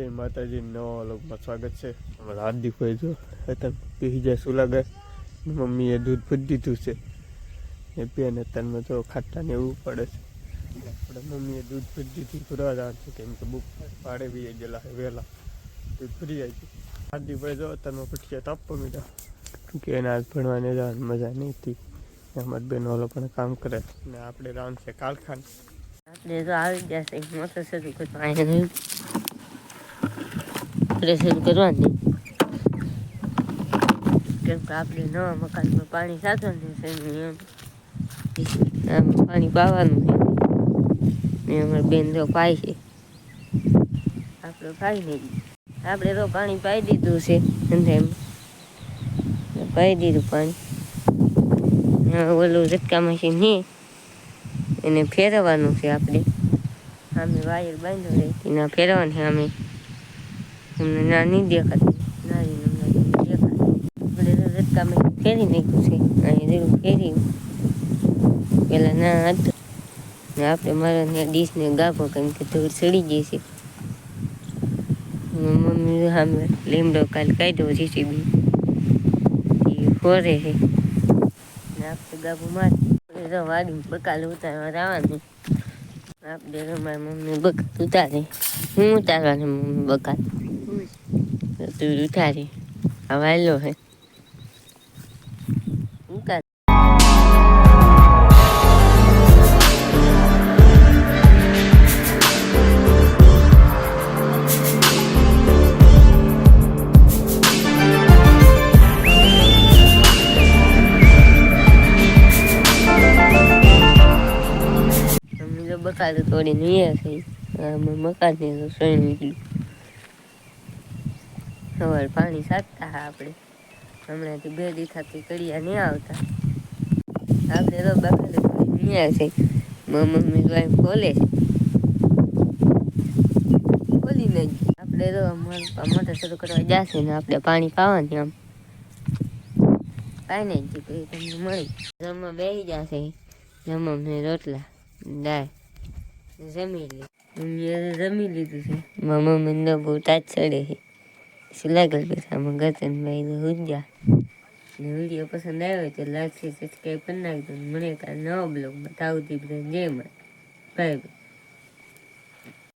જય માતાજી નવા લોકમાં સ્વાગત છે. અમારા હાર્દિક ભાઈ જો, અત્યારે પી જાય શું લાગે મમ્મીએ દૂધ ભરી દીધું છે. એ પીને અત્યારમાં તો ખાટા ને એવું પડે છે. આપણે મમ્મીએ દૂધ ભરી દીધું ભરવા જવાનું છે, કેમ કે બુક પાડે બી ગયેલા વહેલા. દૂધ ભરી જાય છે હાર્દિક ભાઈ જો અત્યારમાં પટક્યા તાપવા મીઠા કે એને આજ ભણવાને જવાની મજા નહીં હતી. એમાં બેન ઓલો પણ કામ કરે. ને આપણે રાઉન્ડ છે કાલખાન. આપણે તો આવી ગયા છે મોટર શરૂ કોઈ પાણી આપણે કરવાની. કેમ કે આપણે નવા મકાનમાં પાણી સાચું ને આમ પાણી પાવાનું ને અમારે બેન તો પાય છે. આપણે પાઈ નહીં આપણે તો પાણી પાઈ દીધું છે. એમ પાઈ દીધું પાણી. ઓલું ઝટકા મશીન છે. એને ફેરવવાનું છે આપણે. આમે વાયર બાંધો રહે એના ફેરવવાનું અમે. અમને ના નહીં દેખાતી. નાની દેખાતી. આપણે રસ્તા મેં ફેરી નાખ્યું છે. અહીં જરૂર ફેરી પહેલાં ના હતું. ને આપણે મારા ડીશને ગાભો કેમ કે ધૂળ સડી જાય છે. મમ્મી સામે લીમડો કાલ કાઢ્યો જીસીબી એ ફોરે છે. ને આપણે ગાભો મારી તો વાડી બકાલ ઉતારવા આવવાનું આપણે મારી મમ્મી બકાલ ઉતારે. હું ઉતારવાની મમ્મી બકાલ તો તું ઉતારી આ વાયલો હે ઉતાર મમ્મી તો બકાલ તોડીને અહીંયા છે આમાં મકાનને તો સણી નીકળ્યું સવાર પાણી સાચતા હા આપણે. હમણાંથી બે દીખાથી કડિયા નહીં આવતા. આપણે તો બકાલ અહીંયા છે. મમ્મી તો ખોલે છે. ખોલી નાખી આપણે તો મોટર શરૂ કરવા જશે ને આપણે પાણી પાવાની આમ. કાંઈ નહીં પછી તમને મળી. જમવા બેસી જશે. જમવા ને રોટલા, દાળ જમી લે. જમી લીધું છે. મારા મમ્મીને બહુ તાજ ચડે છે. શું લાગે પછી આમાં ગતનભાઈ તો હુજ્યા ને વીડિયો પસંદ આવ્યો તો લાઈક સબસ્ક્રાઈબ કરી નાખજો ને મળે કાલ નવો બ્લોગ તાવતી બધા જય માં બાય બાય